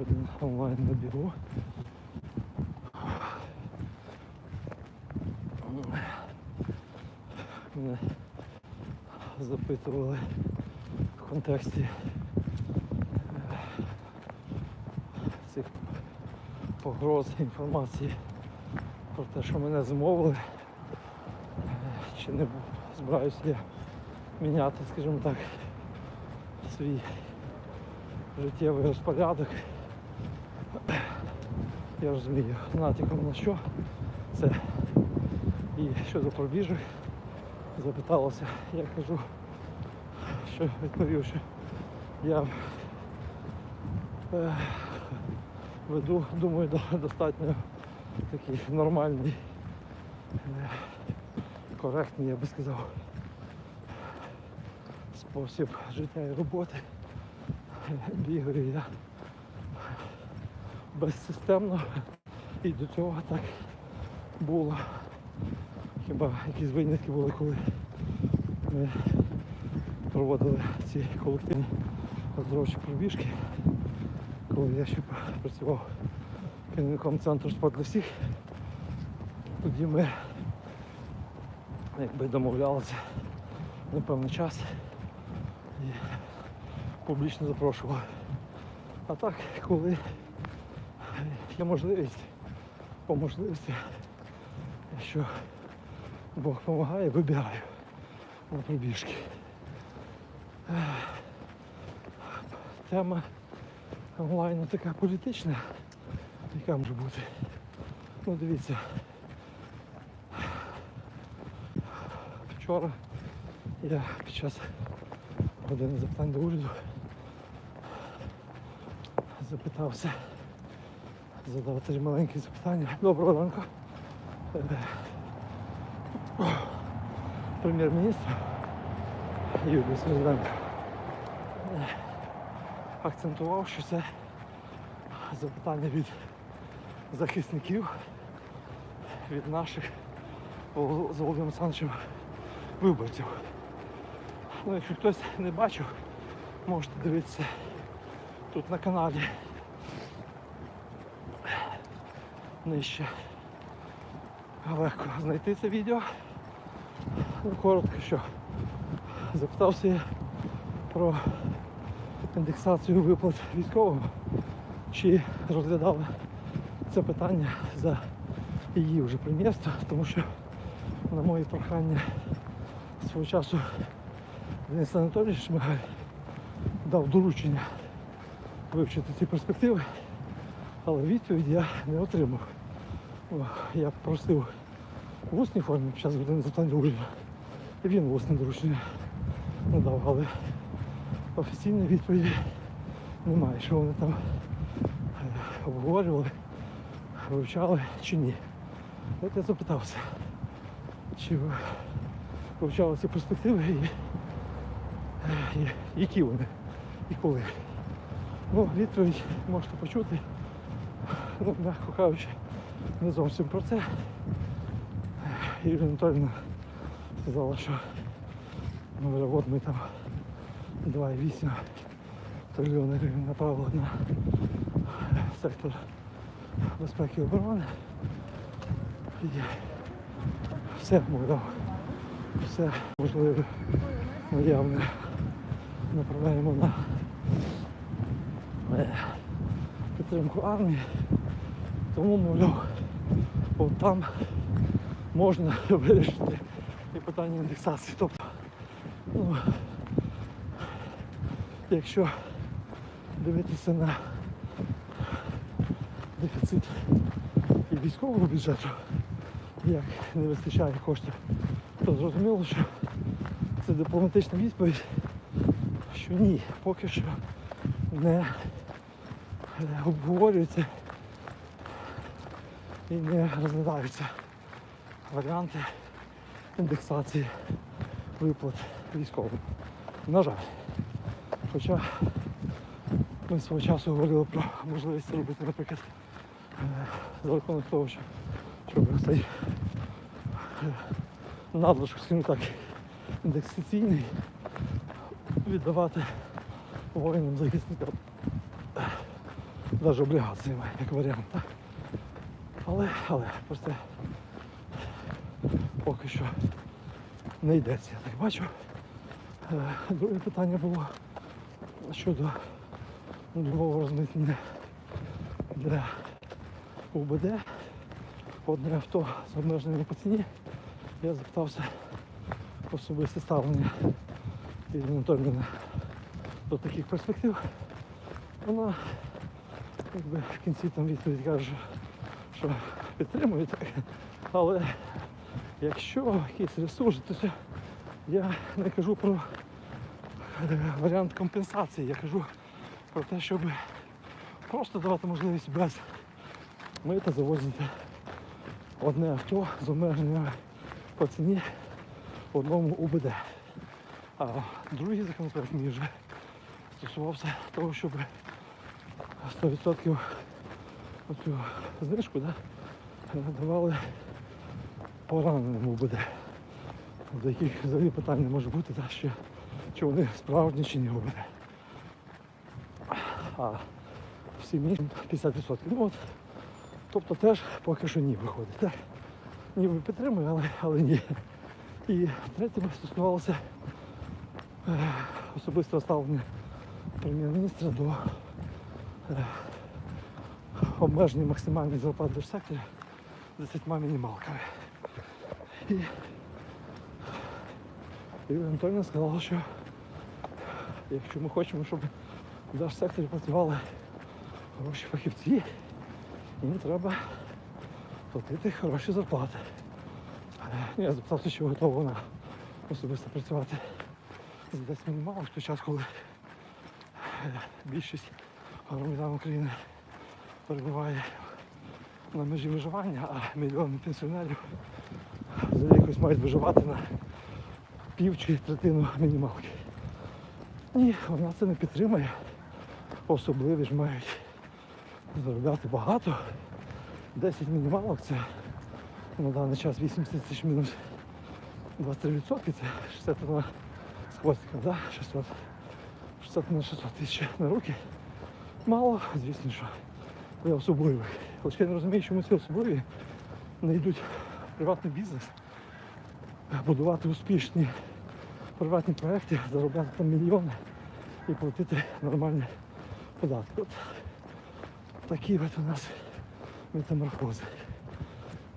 Один онлайн на. Мене запитували в контексті е, цих погроз інформації про те, що мене змовили, е, чи не збираюся я міняти, скажімо так, свій життєвий розпорядок. Я розумію, натяком на що це. І щодо пробіжок запиталося, я кажу, що відповів, що я е, веду, думаю, до- достатньо такий нормальний, е, коректний, я би сказав, спосіб життя і роботи. Бігаю я безсистемно і до цього так було. Хіба якісь винятки були, коли ми проводили ці колективні оздоровчі пробіжки, коли я ще працював керівником центру спорт для всіх, тоді ми якби домовлялися на певний час і публічно запрошували. А так, коли є можливість, по можливості, якщо Бог допомагає, вибираю на пробіжки. Тема онлайну така політична, яка може бути. Ну дивіться. Вчора я під час години запитань до уряду запитався, задав три маленькі запитання. Доброго ранку. Прем'єр-міністр Юрій Свириденко е, акцентував, що це запитання від захисників, від наших з Володимиром Олександровичем виборців. Ну, якщо хтось не бачив, можете дивитися тут на каналі. Нижче. Легко знайти це відео. Ну, коротко що. Запитався я про індексацію виплат військовим, чи розглядали це питання за її вже прем'єрство, тому що на мої прохання свого часу Денис Анатолійович Шмигаль дав доручення вивчити ці перспективи, але відповідь я не отримав. Я просив в усній формі час години запитань до уряду. І він усне доручення надав, але офіційної відповіді немає, що вони там е, обговорювали, вивчали чи ні. От я запитався, чи ви вивчали ці перспективи і, е, і які вони і коли. Ну, відповідь можете почути, ну, м'яко кажучи, не зовсім про це. Юрія Анатольевна сказала, що ну, от ми там 2,8 трильйони гривень направили на сектор безпеки і оборони. І все, мовляв, все можливе наявне направляємо на е, підтримку армії. Тому, мовляв, от там можна вирішити і питання індексації. Тобто, ну, якщо дивитися на дефіцит і військового бюджету, як не вистачає коштів, то зрозуміло, що це дипломатична відповідь, що ні, поки що не обговорюється і не розглядаються варіанти індексації виплат військовим. На жаль. Хоча ми свого часу говорили про можливість робити, наприклад, е, за рахунок того, що щоб цей е, надлишок, скажімо так, індексаційний віддавати воїнам захисникам. навіть облігаціями, як варіант. Але, але це поки що не йдеться, я так бачу. Е, Друге питання було щодо нового розмитнення для УБД. Одне авто з обмеженими по ціні. Я запитався особисте ставлення Ірини Анатольовни до таких перспектив. Вона якби в кінці там відповідь каже, що підтримує так. Але якщо якийсь ресурс, то я не кажу про варіант компенсації, я кажу про те, щоб просто давати можливість без мита завозити одне авто з обмеженнями по ціні одному УБД. А другий законопроект мій вже стосувався того, щоб 100% оцю знижку да, давали пораненим УБД, до яких взагалі питань не може бути, да, що, чи вони справжні чи ні УБД. А всім іншим 50%. Ну от, тобто теж поки що ні виходить. Так? Ніби підтримую, але, але ні. І третє стосувалося е, особистого ставлення прем'єр-міністра до обмеження максимальних зарплат в держсекторі 10 мінімалками. І Юлія Анатольовна сказала, що якщо ми хочемо, щоб в держсекторі працювали хороші фахівці, їм треба платити хороші зарплати. Е, Я запитався, чи готова вона особисто працювати з 10 мінімалок в той час, коли е, більшість громадян України перебуває на межі виживання, а мільйони пенсіонерів взагалі якось мають виживати на пів чи третину мінімалки. Ні, вона це не підтримує. Особливі ж мають заробляти багато. 10 мінімалок це на даний час 80 тисяч мінус 23%, це 60 на з хвостиком, да? 600, 60 на 600 тисяч на руки. Мало, звісно, що для особливих. Хоча я не розумію, чому ці особливі не йдуть в приватний бізнес, будувати успішні приватні проекти, заробляти там мільйони і платити нормальні податки. От такі от у нас метаморфози.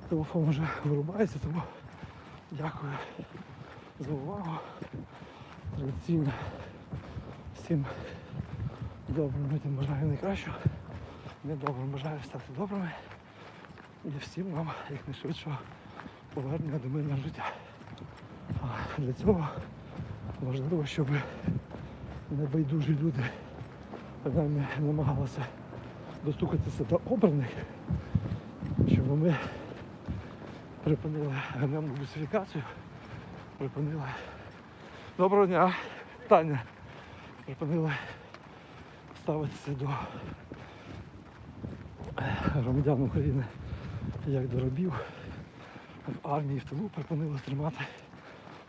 Телефон вже вирубається, тому дякую за увагу. Традиційно всім добрим людям бажаю найкращого. Недобрим бажаю стати добрими. І всім вам якнайшвидшого повернення до мирного життя. А для цього важливо, щоб небайдужі люди принаймні намагалися достукатися до обраних, щоб ми припинили ганебну бусифікацію, припинили. Доброго дня, Таня. Припинили ставитися до громадян України як до рабів. В армії в тилу припинили тримати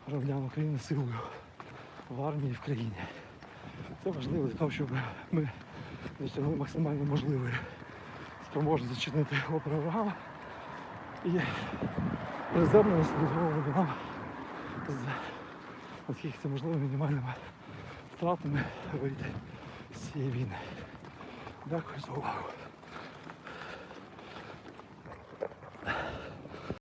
громадян України силою в армії в країні. Це важливо для того, щоб ми досягли максимально можливої спроможності зачинити опору ворогам і приземленість дозволили нам з наскільки це можливо мінімальними втратами вийти з цієї війни. Дякую за увагу.